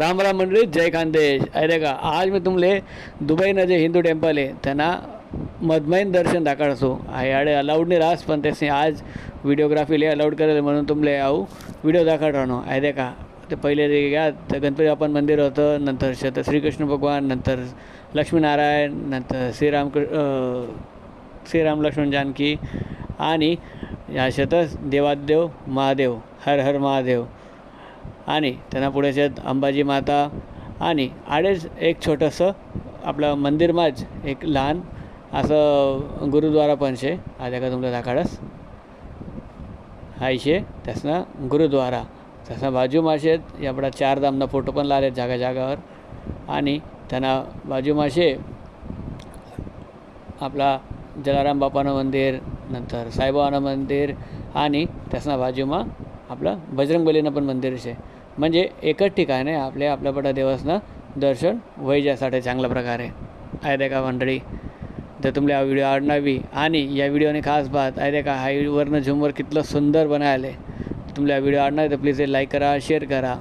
राम राम मंडळी जय खानदेश अरे का आज मी तुमले दुबईनं जे हिंदू टेम्पल आहे त्यांना मधमैन दर्शन दाखवतो. अडे अलाउड नाही राहस पण त्याने आज व्हिडिओग्राफीले अलाउड करेल म्हणून तुमले आऊ व्हिडिओ दाखवत राहणो. अरे का ते पहिले ते घ्या तर गणपती बाप्पा मंदिर होतं नंतर शत श्रीकृष्ण भगवान नंतर लक्ष्मीनारायण नंतर श्रीराम श्रीराम लक्ष्मण जानकी आणि या शतस देवादेव महादेव हर हर महादेव. आणि त्यांना पुढे शेत अंबाजी माता आणि आडेच एक छोटंसं आपलं मंदिरमाच एक लहान असं गुरुद्वारा पण शे. आल्या का तुमच्या दाखाडस हाय शे. त्यासनं गुरुद्वारा. तसा बाजू शेत यापडा चार दामना फोटो पण लावले जागा जागावर. आणि त्यांना बाजू शे आपला जलाराम बापानं मंदिर नंतर साईबाबानं मंदिर आणि त्यासना बाजूमा आपलं बजरंगबलीनं पण मंदिर शे. म्हणजे एकच ठिकाण आहे आपल्या आपल्यापटा देवासनं दर्शन व्हायच्यासाठी चांगल्या प्रकारे. आहे दे का मंडळी? तर तुमल्या हा व्हिडिओ आवडणावी आणि या व्हिडिओने खास बात आहे दे का हा वरनं झुमवर कितलं सुंदर बनायलं. आहे हा व्हिडिओ आवडणार तर प्लीज लाईक करा शेअर करा.